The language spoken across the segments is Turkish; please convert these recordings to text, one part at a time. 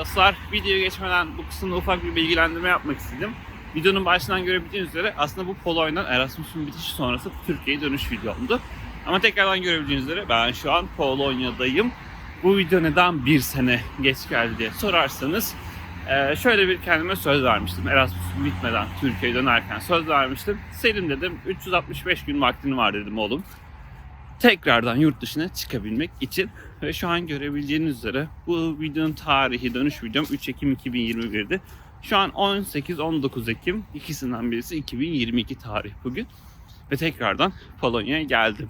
dostlar. Videoya geçmeden bu kısımda ufak bir bilgilendirme yapmak istedim. Videonun başından görebildiğiniz üzere aslında bu Polonya'dan Erasmus'un bitişi sonrası Türkiye'ye dönüş videomdu. Ama tekrardan görebildiğiniz üzere ben şu an Polonya'dayım. Bu video neden bir sene geç geldi diye sorarsanız eee, şöyle bir kendime söz vermiştim. Erasmus'un bitmeden Türkiye'ye dönerken söz vermiştim. Selim dedim 365 gün vaktin var dedim oğlum. Tekrardan yurt dışına çıkabilmek için ve şu an görebileceğiniz üzere bu videonun tarihi dönüş videom 3 Ekim 2021'di. Şu an 18-19 Ekim ikisinden birisi 2022 tarih bugün. Ve tekrardan Polonya'ya geldim.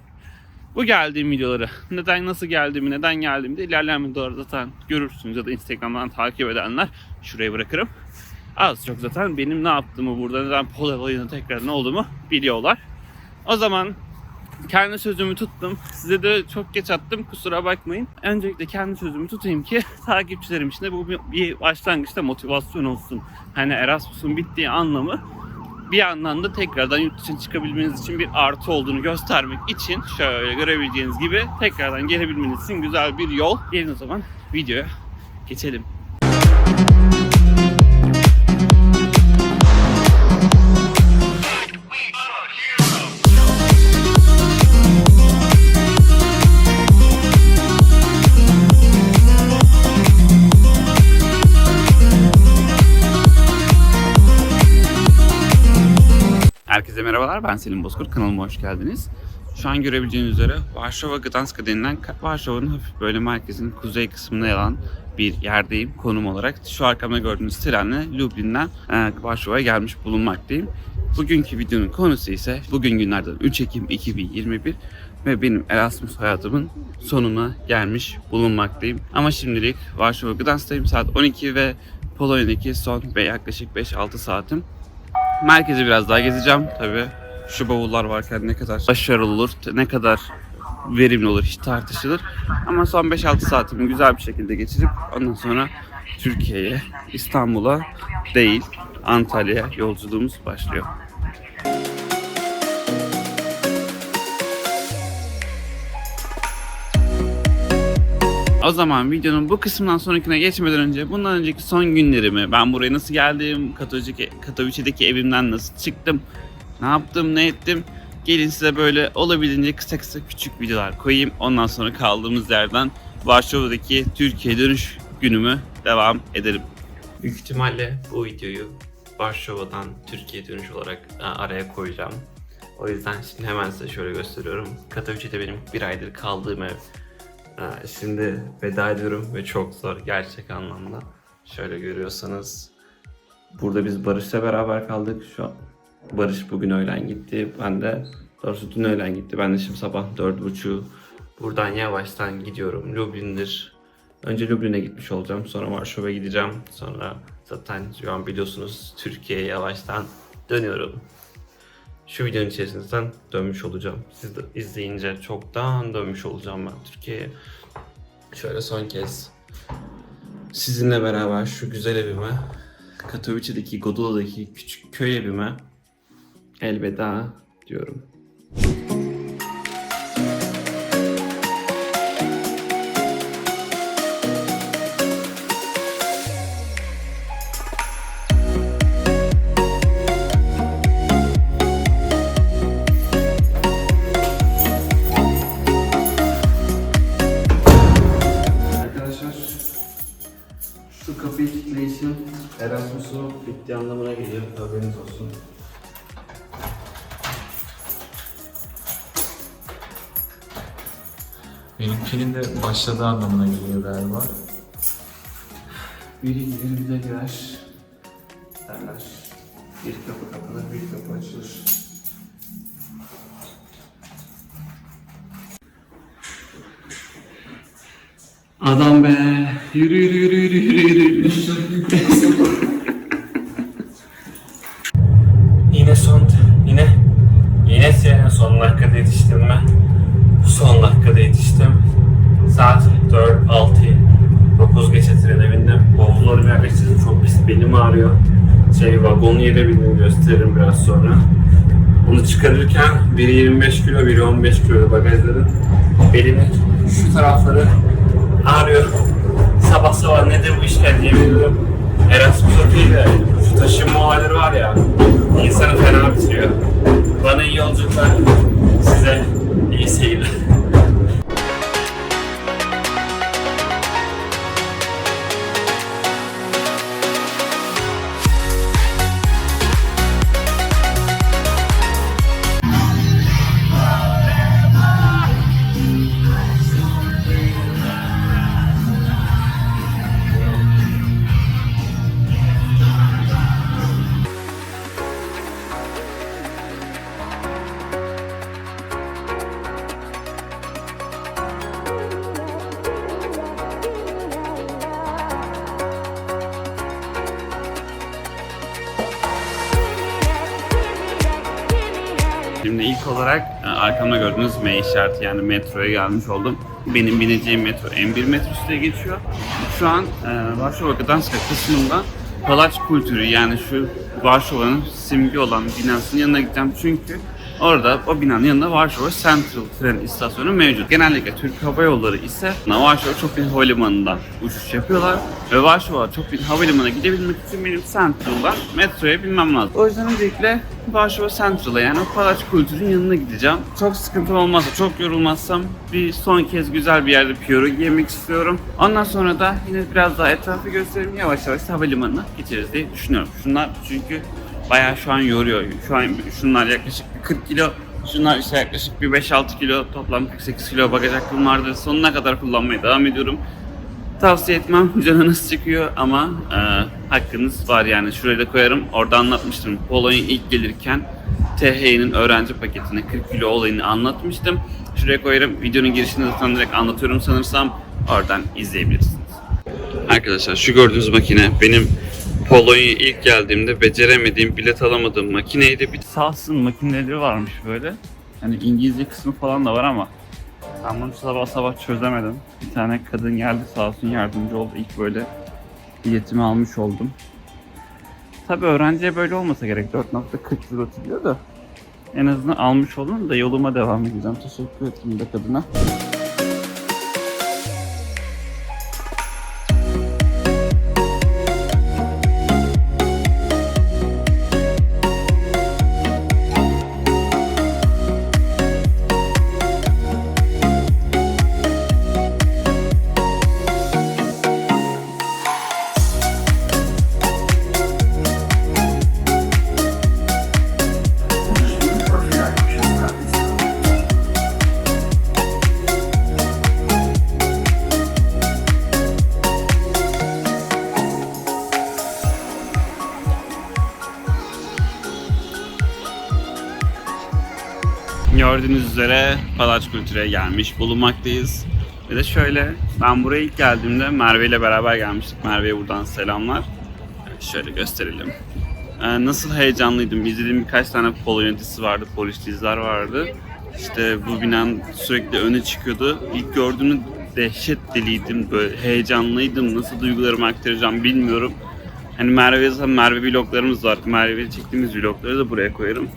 Bu geldiğim videoları neden nasıl geldiğimi neden geldiğimi de ilerleyen videolarda zaten görürsünüz ya da Instagram'dan takip edenler şuraya bırakırım. Az çok zaten benim ne yaptığımı burada neden Polonya'da tekrar ne olduğumu biliyorlar. O zaman kendi sözümü tuttum. Size de çok geç attım kusura bakmayın. Öncelikle kendi sözümü tutayım ki takipçilerim için de bu bir- başlangıçta motivasyon olsun. Hani Erasmus'un bittiği anlamı bir yandan da tekrardan yurt dışına çıkabilmeniz için bir artı olduğunu göstermek için şöyle görebileceğiniz gibi tekrardan gelebilmeniz için güzel bir yol. Gelin o zaman videoya geçelim. Merhabalar ben Selim Bozkurt kanalıma hoş geldiniz. Şu an görebileceğiniz üzere Varşova Gdansk denilen Varşova'nın hafif böyle merkezin kuzey kısmında yer alan bir yerdeyim konum olarak. Şu arkamda gördüğünüz trenle Lublin'den e, Varşova'ya gelmiş bulunmaktayım. Bugünkü videonun konusu ise bugün günlerden 3 Ekim 2021 ve benim Erasmus hayatımın sonuna gelmiş bulunmaktayım. Ama şimdilik Varşova Gdansk'tayım. Saat 12 ve Polonya'daki son ve yaklaşık 5-6 saatim. Merkezi biraz daha gezeceğim. Tabii şu bavullar varken ne kadar başarılı olur, ne kadar verimli olur hiç tartışılır. Ama son 5-6 saatimi güzel bir şekilde geçirip ondan sonra Türkiye'ye, İstanbul'a değil Antalya'ya yolculuğumuz başlıyor. O zaman videonun bu kısmından sonrakine geçmeden önce bundan önceki son günlerimi, ben buraya nasıl geldim, Katowice, Katowice'deki evimden nasıl çıktım, ne yaptım, ne ettim. Gelin size böyle olabildiğince kısa kısa küçük videolar koyayım. Ondan sonra kaldığımız yerden Varşova'daki Türkiye dönüş günümü devam edelim. Büyük ihtimalle bu videoyu Varşova'dan Türkiye dönüş olarak e, araya koyacağım. O yüzden şimdi hemen size şöyle gösteriyorum. Katowice'de benim bir aydır kaldığım ev. Şimdi veda ediyorum ve çok zor gerçek anlamda. Şöyle görüyorsanız burada biz Barış'la beraber kaldık. Şu an Barış bugün öğlen gitti. Ben de doğrusu dün öğlen gitti. Ben de şimdi sabah dört buçuğu buradan yavaştan gidiyorum. Lublin'dir. Önce Lublin'e gitmiş olacağım. Sonra Varşova'ya gideceğim. Sonra zaten şu an biliyorsunuz Türkiye'ye yavaştan dönüyorum. Şu videonun içerisinden dönmüş olacağım. Siz de izleyince çoktan dönmüş olacağım ben Türkiye'ye. Şöyle son kez sizinle beraber şu güzel evime, Katowice'deki Godula'daki küçük köy evime elveda diyorum. Bitti anlamına geliyor. Haberiniz olsun. Benimkinin de başladığı anlamına geliyor galiba. Biri gelir bir de girer derler. Bir kapı kapanır, bir kapı açılır. Adam be! Yürü yürü yürü yürü yürü yürü. yine son, yine, yine senin son dakikada yetiştim ben. Son dakikada yetiştim. Saat 4, 6, 9 geçe trene bindim. Bavullarımı yerleştirdim. Çok pis belim ağrıyor. Vagon yere bindim gösteririm biraz sonra. Bunu çıkarırken biri 25 kilo, biri 15 kilo bagajların belimin şu tarafları ağrıyor. sabah sabah nedir bu işkence bilmiyorum. Erasmus Okey'de şu taşınma olayları var ya, insanı fena bitiriyor. Bana iyi yolculuklar, size iyi seyirler. Arkamda gördüğünüz M işareti yani metroya gelmiş oldum. Benim bineceğim metro M1 metrosu diye geçiyor. Şu an e, Varşova Gdanska kısmında Palaç kültürü yani şu Varşova'nın simge olan binasının yanına gideceğim çünkü orada o binanın yanında Varşova Central tren istasyonu mevcut. Genellikle Türk Hava Yolları ise Varşova Chopin Havalimanı'ndan uçuş yapıyorlar ve Varşova Chopin Havalimanı'na gidebilmek için benim Central'dan metroya binmem lazım. O yüzden öncelikle Varşova Central'a yani o Palaç kültürün yanına gideceğim. Çok sıkıntı olmazsa, çok yorulmazsam bir son kez güzel bir yerde pierogi yemek istiyorum. Ondan sonra da yine biraz daha etrafı göstereyim. Yavaş yavaş havalimanına geçeriz diye düşünüyorum. Şunlar çünkü bayağı şu an yoruyor. Şu an şunlar yaklaşık bir 40 kilo, şunlar ise yaklaşık bir 5-6 kilo, toplam 48 kilo bagaj hakkım vardı. Sonuna kadar kullanmaya devam ediyorum. Tavsiye etmem. Canınız çıkıyor ama e, hakkınız var yani. Şuraya da koyarım. Orada anlatmıştım. Polonya ilk gelirken THY'nin öğrenci paketine 40 kilo olayını anlatmıştım. Şuraya koyarım. Videonun girişinde zaten direkt anlatıyorum sanırsam. Oradan izleyebilirsiniz. Arkadaşlar şu gördüğünüz makine benim Polonya'ya ilk geldiğimde beceremediğim, bilet alamadığım makineydi. Bir Sals'ın makineleri varmış böyle. Hani İngilizce kısmı falan da var ama ben bunu sabah sabah çözemedim. Bir tane kadın geldi sağ olsun yardımcı oldu. İlk böyle biletimi almış oldum. Tabi öğrenciye böyle olmasa gerek. 4.40 lira tutuluyor da. En azından almış oldum da yoluma devam edeceğim. Teşekkür ederim de kadına. Gördüğünüz üzere Palaç Kültür'e gelmiş bulunmaktayız. Ve de şöyle, ben buraya ilk geldiğimde Merve ile beraber gelmiştik. Merve'ye buradan selamlar. Şöyle gösterelim. Ee, nasıl heyecanlıydım. İzlediğim birkaç tane Polonya dizisi vardı, polis diziler vardı. İşte bu binanın sürekli öne çıkıyordu. İlk gördüğümde dehşet deliydim, böyle heyecanlıydım. Nasıl duygularımı aktaracağım bilmiyorum. Hani Merve zaten Merve vloglarımız var. Merve'yle çektiğimiz vlogları da buraya koyarım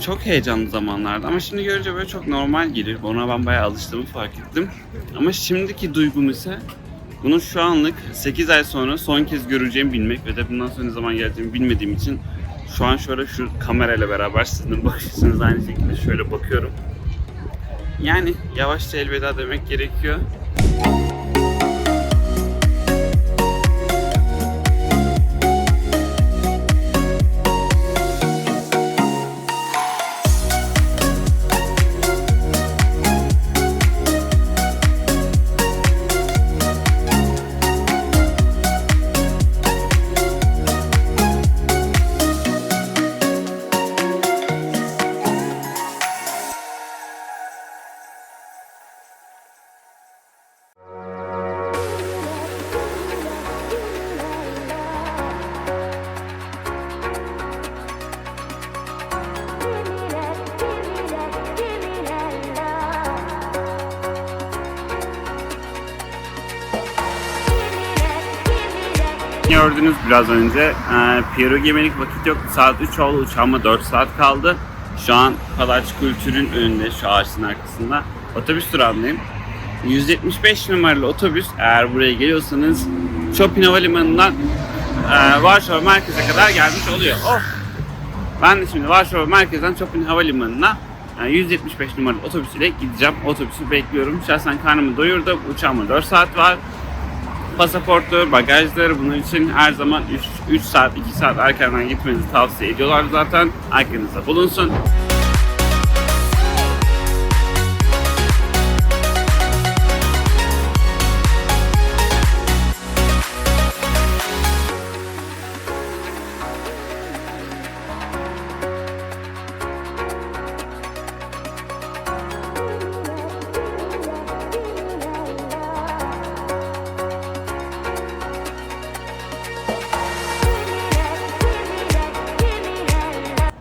çok heyecanlı zamanlardı ama şimdi görünce böyle çok normal geliyor. Ona ben bayağı alıştığımı fark ettim. Ama şimdiki duygum ise bunu şu anlık 8 ay sonra son kez göreceğimi bilmek ve de bundan sonra ne zaman geleceğimi bilmediğim için şu an şöyle şu kamerayla beraber sizin bakışınız aynı şekilde şöyle bakıyorum. Yani yavaşça elveda demek gerekiyor. Biraz önce. E, Pierogi yemelik vakit yok. Saat 3 oldu. Uçağıma 4 saat kaldı. Şu an Palaç Kültür'ün önünde şu ağaçın arkasında. Otobüs durağındayım. 175 numaralı otobüs eğer buraya geliyorsanız Chopin Havalimanı'ndan e, Varşova merkeze kadar gelmiş oluyor. Oh! Ben de şimdi Varşova merkezden Chopin Havalimanı'na e, 175 numaralı otobüs ile gideceğim. Otobüsü bekliyorum. Şahsen karnımı doyurdu. Uçağıma 4 saat var. Pasaporttur, bagajdır bunun için her zaman 3, 3 saat, 2 saat erkenden gitmenizi tavsiye ediyorlar zaten. Aklınızda bulunsun.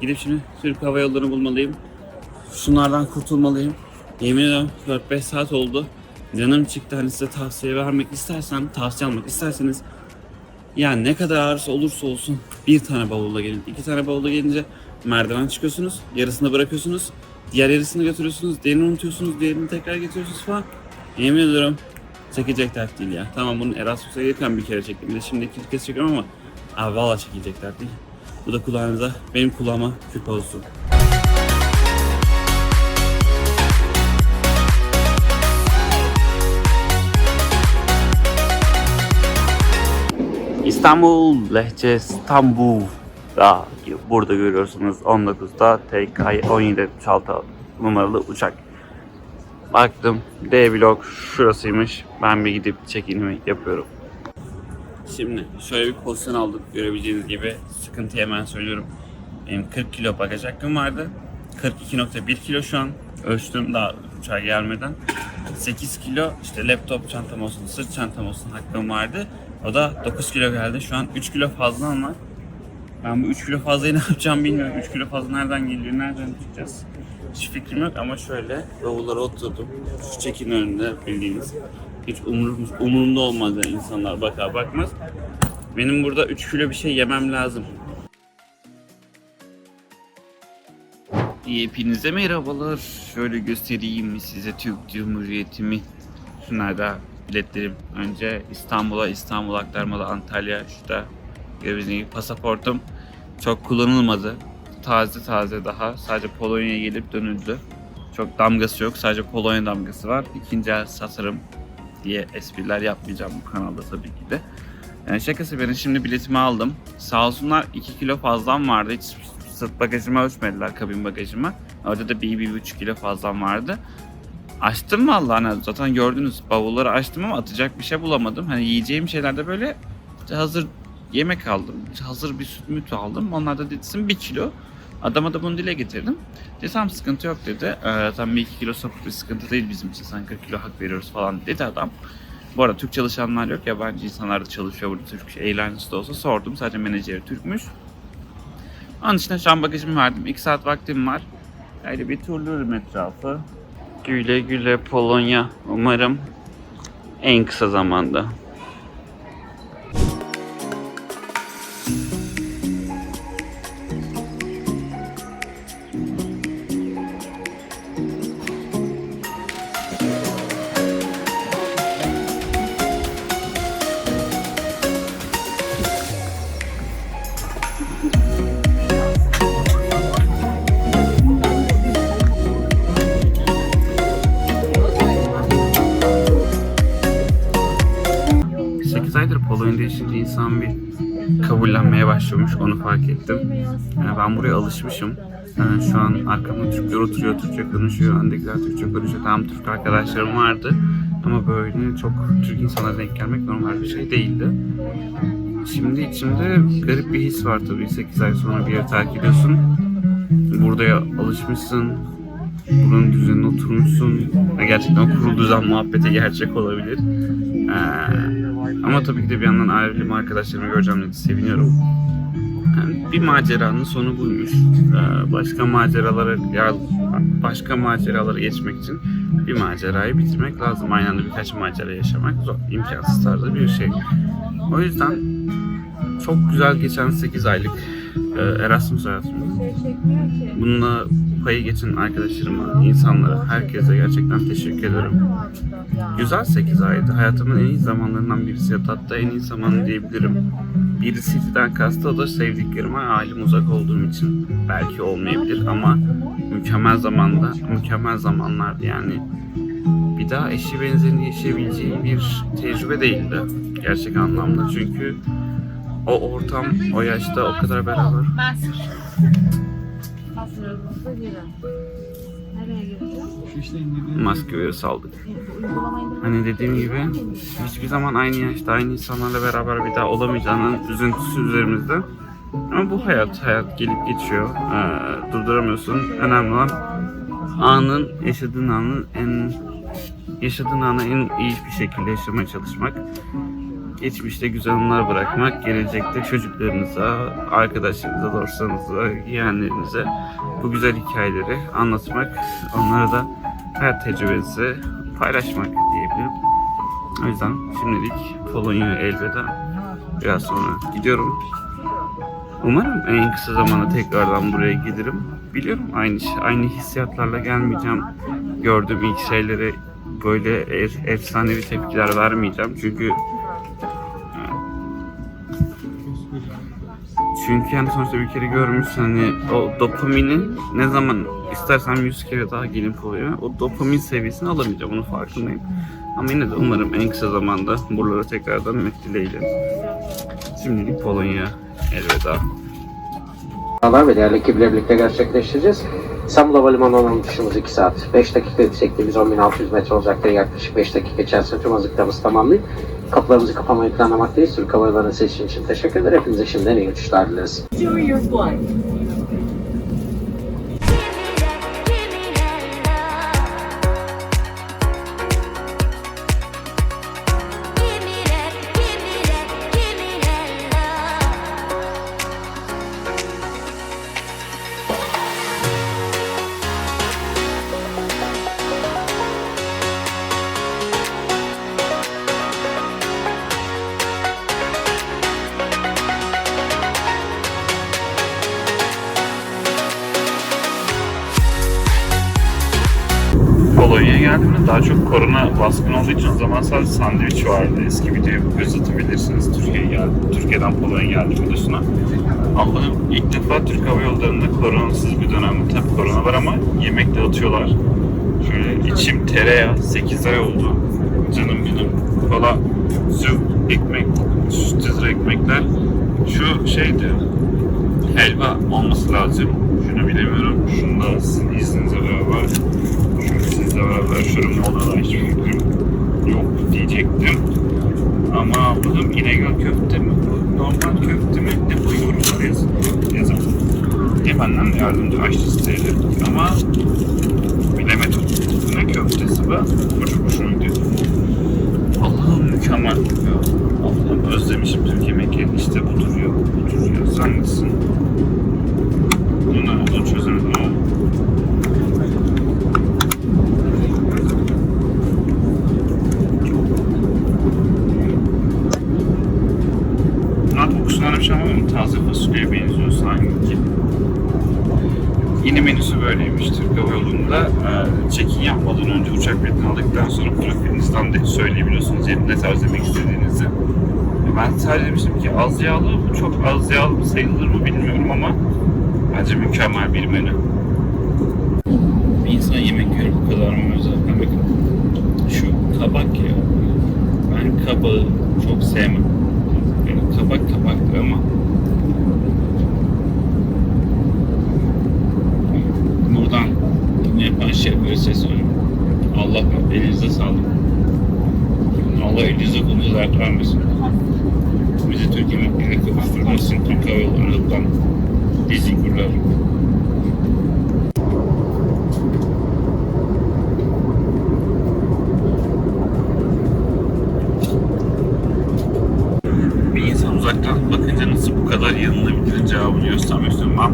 Gidip şimdi Türk Hava Yolları'nı bulmalıyım. Şunlardan kurtulmalıyım. Yemin ediyorum 4-5 saat oldu. Canım çıktı hani size tavsiye vermek istersen, tavsiye almak isterseniz yani ne kadar ağrısı olursa olsun bir tane bavulla gelin. iki tane bavulla gelince merdiven çıkıyorsunuz, yarısını bırakıyorsunuz, diğer yarısını götürüyorsunuz, diğerini unutuyorsunuz, diğerini tekrar getiriyorsunuz falan. Yemin ediyorum çekecek dert değil ya. Tamam bunu Erasmus'a gelirken bir kere çektim. Bir de şimdi ikinci kez çekiyorum ama abi valla çekilecek dert değil. Bu da kulağınıza, benim kulağıma küpe olsun. İstanbul Lehçe İstanbul da burada görüyorsunuz 19'da TK 1776 numaralı uçak. Baktım D blok şurasıymış. Ben bir gidip check-in'imi yapıyorum. Şimdi şöyle bir pozisyon aldık görebileceğiniz gibi. Sıkıntı hemen söylüyorum. Benim 40 kilo bagaj hakkım vardı. 42.1 kilo şu an. Ölçtüm daha uçağa gelmeden. 8 kilo işte laptop çantam olsun, sırt çantam olsun hakkım vardı. O da 9 kilo geldi. Şu an 3 kilo fazla var. Ben bu 3 kilo fazlayı ne yapacağım bilmiyorum. 3 kilo fazla nereden geliyor, nereden tutacağız? Hiç fikrim yok ama şöyle bavullara oturdum. Şu çekin önünde bildiğiniz. Hiç umurum, umurumda olmaz yani insanlar bakar bakmaz. Benim burada 3 kilo bir şey yemem lazım. Hepinize merhabalar. Şöyle göstereyim size Türk Cumhuriyeti'mi. Şunlar da biletlerim. Önce İstanbul'a, İstanbul aktarmalı Antalya. Şurada gibi pasaportum. Çok kullanılmadı. Taze taze daha. Sadece Polonya'ya gelip dönüldü. Çok damgası yok. Sadece Polonya damgası var. İkinci el satarım diye espriler yapmayacağım bu kanalda tabii ki de. Yani şakası benim şimdi biletimi aldım. Sağ olsunlar 2 kilo fazlam vardı. Hiç sırt bagajımı ölçmediler kabin bagajıma. Orada da bir, bir buçuk kilo fazlam vardı. Açtım vallahi hani zaten gördünüz bavulları açtım ama atacak bir şey bulamadım. Hani yiyeceğim şeylerde böyle hazır yemek aldım. Hazır bir süt müt aldım. Onlar da dedim bir kilo. Adama da bunu dile getirdim. Dedi tamam sıkıntı yok dedi. Ee, tam bir iki kilo sapık bir sıkıntı değil bizim için. Sen 40 kilo hak veriyoruz falan dedi adam. Bu arada Türk çalışanlar yok. Yabancı insanlar da çalışıyor burada Türk Airlines'da olsa sordum. Sadece menajeri Türkmüş. Onun için şu an bagajımı verdim. 2 saat vaktim var. Öyle bir turluyorum etrafı. Güle güle Polonya. Umarım en kısa zamanda. İnsan bir kabullenmeye başlamış onu fark ettim. Yani ben buraya alışmışım. Yani şu an arkamda Türkler oturuyor, Türkçe konuşuyor, öndekiler Türkçe konuşuyor. Tamam Türk arkadaşlarım vardı ama böyle çok Türk insanlara denk gelmek normal bir şey değildi. Şimdi içimde garip bir his var tabii. 8 ay sonra bir yere terk ediyorsun. Burada alışmışsın. Buranın düzenine oturmuşsun. Gerçekten kurul düzen muhabbeti gerçek olabilir. Ee, ama tabii ki de bir yandan ailemi arkadaşlarımı göreceğim diye seviniyorum. Yani bir maceranın sonu buymuş. Ee, başka maceralara başka maceralara geçmek için bir macerayı bitirmek lazım. Aynı anda birkaç macera yaşamak zor. imkansız tarzı bir şey. O yüzden çok güzel geçen 8 aylık e, Erasmus hayatımız. Bununla payı geçen arkadaşlarıma, insanlara, herkese gerçekten teşekkür ederim. Güzel 8 aydı. Hayatımın en iyi zamanlarından birisi. Hatta en iyi zamanı diyebilirim. Birisiyden kastı o da sevdiklerime ailem uzak olduğum için. Belki olmayabilir ama mükemmel zamanda, mükemmel zamanlardı yani. Bir daha eşi benzerini yaşayabileceğim bir tecrübe değildi. Gerçek anlamda. Çünkü o ortam, o yaşta o kadar beraber Aslında girin. Nereye gireceğiz? maske virüsü aldık. Uygulamayı da Hani dediğim gibi hiçbir zaman aynı yaşta aynı insanlarla beraber bir daha olamayacağının üzüntüsü üzerimizde. Ama bu hayat, hayat gelip geçiyor. Ee, durduramıyorsun. Önemli olan anın, yaşadığın anın en yaşadığın anı en iyi bir şekilde yaşamaya çalışmak. Geçmişte güzel anılar bırakmak, gelecekte çocuklarınıza, arkadaşlarınıza, dostlarınıza, yeğenlerinize bu güzel hikayeleri anlatmak, onlara da hayat tecrübesi paylaşmak diyebilirim. O yüzden şimdilik Polonya'ya elveda. Biraz sonra gidiyorum. Umarım en kısa zamanda tekrardan buraya gelirim. Biliyorum aynı aynı hissiyatlarla gelmeyeceğim. Gördüğüm ilk şeylere böyle ef- efsanevi tepkiler vermeyeceğim. Çünkü çünkü yani sonuçta bir kere görmüşsün hani o dopamini ne zaman istersem 100 kere daha gelip oluyor. O dopamin seviyesini alamayacağım onun farkındayım. Ama yine de umarım en kısa zamanda buralara tekrardan dönmek dileğiyle. Şimdilik Polonya elveda. Sağlar ve değerli ekiple birlikte gerçekleştireceğiz. İstanbul Havalimanı'nın uçuşumuz 2 saat. 5 dakika yüksekliğimiz 10.600 metre olacaktır. Yaklaşık 5 dakika içerisinde tüm hazırlıklarımızı tamamlayıp kapılarımızı kapamayı planlamaktayız. Türk Hava Yolları'nın seçim için teşekkür ederim. Hepinize şimdiden iyi uçuşlar dileriz. Daha çok korona baskın olduğu için o zaman sadece sandviç vardı. Eski videoyu göz atabilirsiniz Türkiye'ye geldim. Türkiye'den Polonya'ya geldim videosuna. Allah'ım ilk defa Türk Hava Yolları'nda koronasız bir dönemde tabii korona var ama yemek dağıtıyorlar. Şöyle içim tereyağı 8 ay oldu. Canım benim. Kola, süt, ekmek, süt ekmekler. Şu şeydi, helva olması lazım. Şunu bilemiyorum. Şunu da sizin izninizle beraber sizle beraber şurum ne olduğuna hiçbir fikrim yok diyecektim. Ama Allah'ım İnegöl köfte mi bu? Normal köfte mi? Ne bu yorumlar yazın. Yazın. Hep annem yardımcı aşçısı sayılır. Ama bilemedim. Ne köftesi? Bu çok hoşuma gidiyor. Allah'ım mükemmel. Allah'ım özlemişim Türk yemeklerini. İşte budur ya. Budur ya. Sen nesin? Söyleyebiliyorsunuz yani ne tarz yemek istediğinizi. Ben sadece demiştim ki az yağlı, bu çok az yağlı mı sayılır mı bilmiyorum ama bence mükemmel bir menü. Bir insan yemek yiyor bu kadar mı özel? Ha bakın şu kabak ya. Ben kabağı çok sevmem. Yani kabak kabaktır ama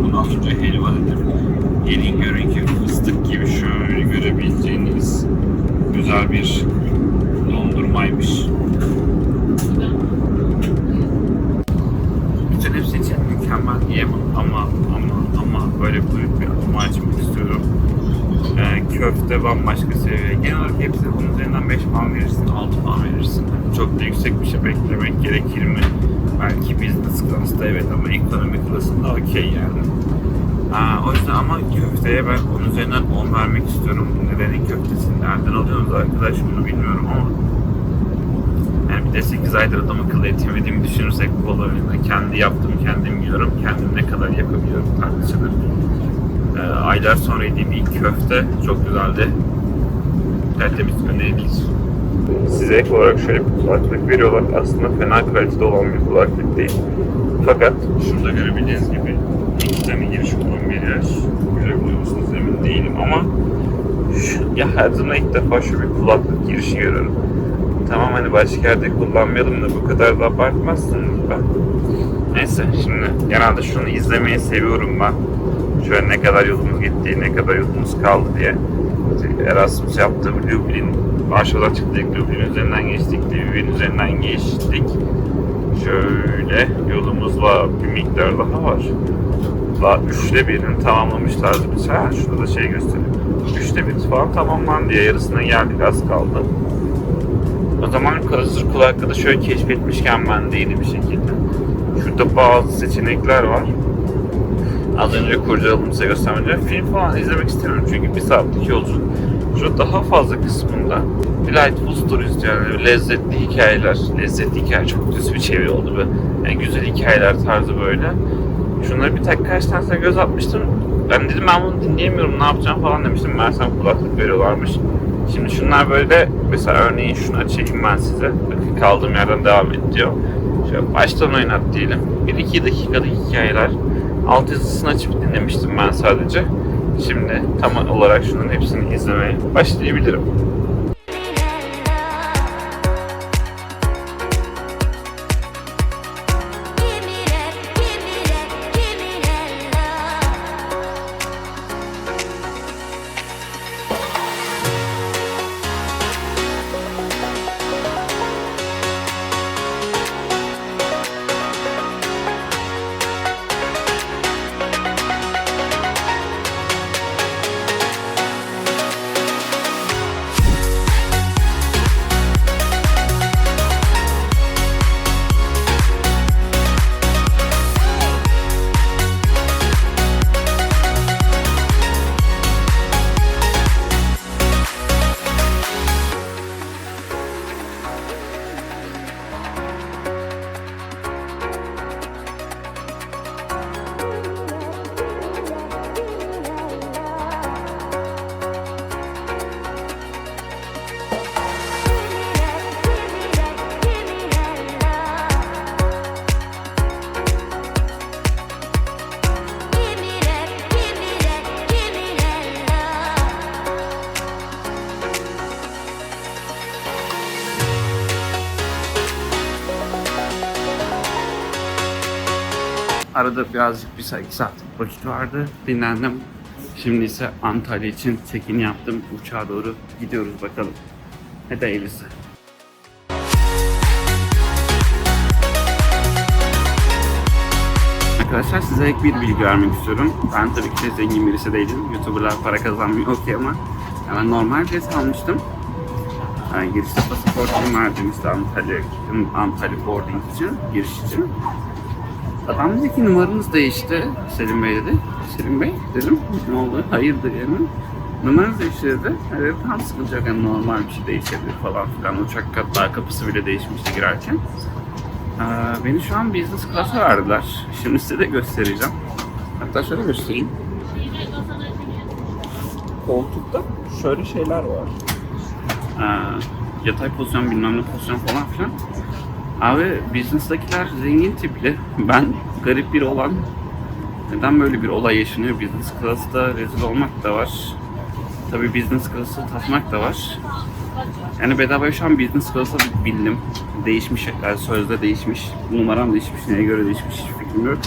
bunu az önce helva dedim. Gelin görün ki fıstık gibi şöyle görebileceğiniz güzel bir dondurmaymış. Bütün hepsi için mükemmel diyemem ama ama ama böyle büyük bir ama açmak istiyorum. Ee, köfte bambaşka seviye. Genel olarak hepsi bunun üzerinden 5 puan verirsin, 6 puan verirsin. Çok da yüksek bir şey beklemek gerekir mi? Belki business class'ta evet ama ekonomi klasında okey yani. Aa, o yüzden ama köfteye ben onun üzerinden 10 vermek istiyorum. Nerenin köftesi? Nereden alıyorsunuz arkadaş bunu bilmiyorum ama yani bir de 8 aydır adam akıllı et yemediğimi düşünürsek bu olayında kendi yaptım, kendim yiyorum. Kendim ne kadar yapabiliyorum tartışılır. Ee, aylar sonra yediğim ilk köfte çok güzeldi. Tertemiz önerilir. Size ek olarak şöyle bir kulaklık veriyorlar. Aslında fena kalitede olan bir kulaklık değil. Fakat şurada görebildiğiniz gibi iki tane giriş olan bir yer. Görebiliyor musunuz emin değilim ama ya hayatımda ilk defa şu bir kulaklık girişi görüyorum. Tamam hani başka yerde kullanmayalım da bu kadar da abartmazsınız ben. Neyse şimdi genelde şunu izlemeyi seviyorum ben. Şöyle ne kadar yolumuz gitti, ne kadar yolumuz kaldı diye. Erasmus yaptığı Lublin'in Varşova'dan çıktık, Lublin üzerinden geçtik, Lviv'in üzerinden geçtik. Şöyle yolumuz var, bir miktar daha var. Daha üçte birini tamamlamışlardı biz. Ha, şurada da şey gösteriyor. Üçte bir falan tamamlandı ya, yarısına geldik, az kaldı. O zaman hazır kulaklığı da şöyle keşfetmişken ben de yeni bir şekilde. Şurada bazı seçenekler var. Az önce kurcaladım size göstermeyeceğim. Film falan izlemek istemiyorum çünkü bir saatlik yolculuk. Şu daha fazla kısmında Delightful Stories yani lezzetli hikayeler. Lezzetli hikaye çok düz bir çeviri oldu be. Yani güzel hikayeler tarzı böyle. Şunları bir tek kaç tanesine göz atmıştım. Ben dedim ben bunu dinleyemiyorum ne yapacağım falan demiştim. Meğersem kulaklık veriyorlarmış. Şimdi şunlar böyle mesela örneğin şunu açayım ben size. Bakın kaldığım yerden devam et diyor. Şöyle baştan oynat diyelim. 1-2 dakikalık hikayeler. Alt yazısını açıp dinlemiştim ben sadece. Şimdi tam olarak şunun hepsini izlemeye başlayabilirim. Arada birazcık bir saat, iki saatlik vakit vardı. Dinlendim. Şimdi ise Antalya için check-in yaptım. Uçağa doğru gidiyoruz bakalım. Hadi hayırlısı. Arkadaşlar size ek bir bilgi vermek istiyorum. Ben tabii ki de zengin birisi değilim. Youtuberlar para kazanmıyor okey ama ben normal bilet almıştım. Yani girişte pasaportumu verdim işte Antalya, Antalya boarding için, giriş için. Adam dedi ki numaranız değişti. Selim Bey dedi. Selim Bey dedim. Ne oldu? Hayırdır yani. Numaranız değişti dedi. Dedim tam sıkıntı yok. Yani normal bir şey değişebilir falan filan. Uçak katlar kapısı bile değişmişti girerken. Ee, beni şu an business class'a verdiler. Şimdi size de göstereceğim. Hatta şöyle göstereyim. Koltukta şöyle şeyler var. Ee, yatay pozisyon bilmem ne pozisyon falan filan. Abi business'takiler zengin tipli. Ben garip bir olan. Neden böyle bir olay yaşanıyor? Business class'ta rezil olmak da var. Tabii business class'ı tatmak da var. Yani bedavaya şu an business class'a bildim. Değişmiş, yani sözde değişmiş. Numaram değişmiş, neye göre değişmiş hiç fikrim yok.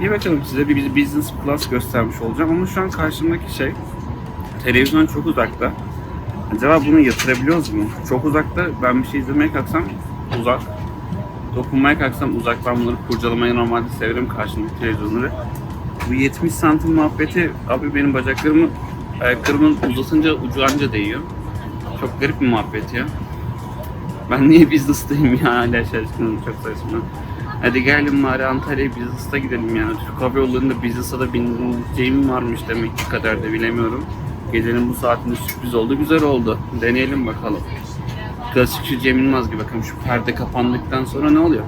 İyi bakalım size bir business class göstermiş olacağım ama şu an karşımdaki şey televizyon çok uzakta. Acaba bunu yatırabiliyoruz mu? Çok uzakta ben bir şey izlemeye kalksam uzak. dokunmaya kalksam uzaktan bunları kurcalamayı normalde severim karşımdaki televizyonları. Bu 70 santim muhabbeti abi benim bacaklarımı ayaklarımın uzatınca ucu anca değiyor. Çok garip bir muhabbet ya. Ben niye business'tayım ya hala şaşkınım çok saçma. Hadi gelin bari Antalya'ya business'ta gidelim yani. Türk Hava Yolları'nda business'a da bineceğim varmış demek ki kadar da bilemiyorum. Gecenin bu saatinde sürpriz oldu, güzel oldu. Deneyelim bakalım. Klasik şu Cem Yılmaz gibi bakın şu perde kapandıktan sonra ne oluyor?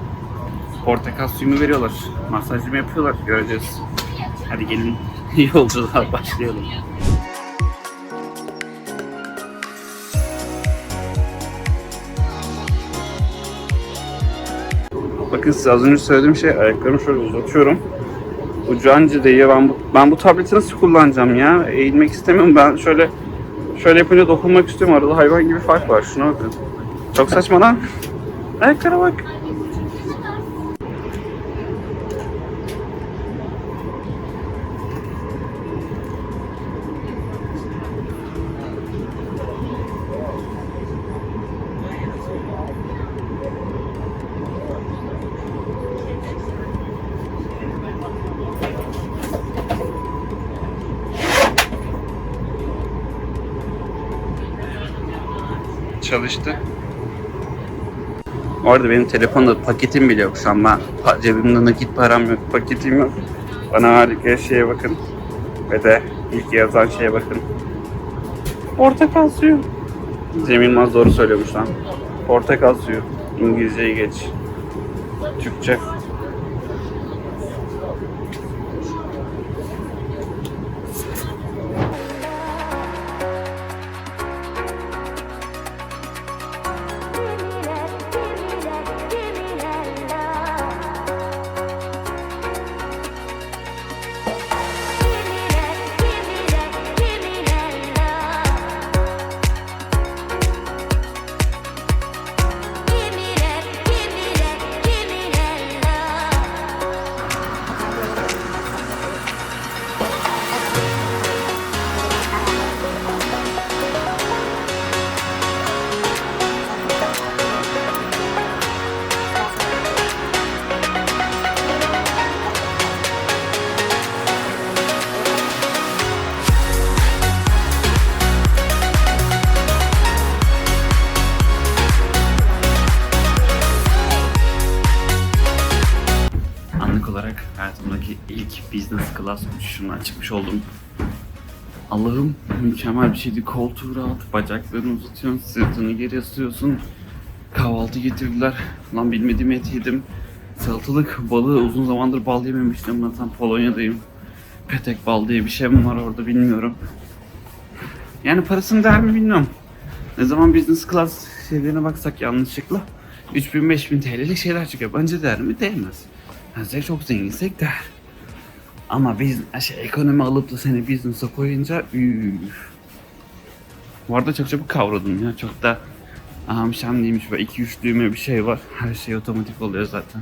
Portakal suyu mu veriyorlar? Masaj mı yapıyorlar? Göreceğiz. Hadi gelin yolculuğa başlayalım. Bakın size az önce söylediğim şey ayaklarımı şöyle uzatıyorum. Ucu anca değiyor. Ben bu, ben bu tableti nasıl kullanacağım ya? Eğilmek istemiyorum. Ben şöyle şöyle yapınca dokunmak istiyorum. Arada hayvan gibi fark var. Şuna bakın. Çok saçma lan. Ayaklara bak. Çalıştı. Bu arada benim telefonda paketim bile yok şu an. Ben cebimde nakit param yok, paketim yok. Bana verdikleri şeye bakın. Ve de ilk yazan şeye bakın. Portakal suyu. Cem Yılmaz doğru söylüyormuş lan. Portakal suyu. İngilizceyi geç. Türkçe. Oldum. Allah'ım mükemmel bir şeydi. Koltuğu rahat, bacaklarını uzatıyorsun, sırtını geri asıyorsun. Kahvaltı getirdiler. Lan bilmediğim et yedim. Salatalık, balığı uzun zamandır bal yememiştim. Zaten Polonya'dayım. Petek bal diye bir şey mi var orada bilmiyorum. Yani parasını der mi bilmiyorum. Ne zaman business class şeylerine baksak yanlışlıkla 3000-5000 TL'lik şeyler çıkıyor. Bence değer mi? Değmez. Yani çok zenginsek der. Ama biz şey, ekonomi alıp da seni business'a koyunca üf. Bu arada çok çabuk kavradım ya. Çok da amşam değilmiş. Böyle 2-3 düğme bir şey var. Her şey otomatik oluyor zaten.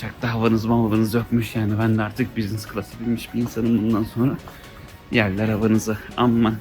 Çok da havanız havanız yokmuş yani. Ben de artık business class'a binmiş bir insanım bundan sonra. Yerler havanızı. Aman.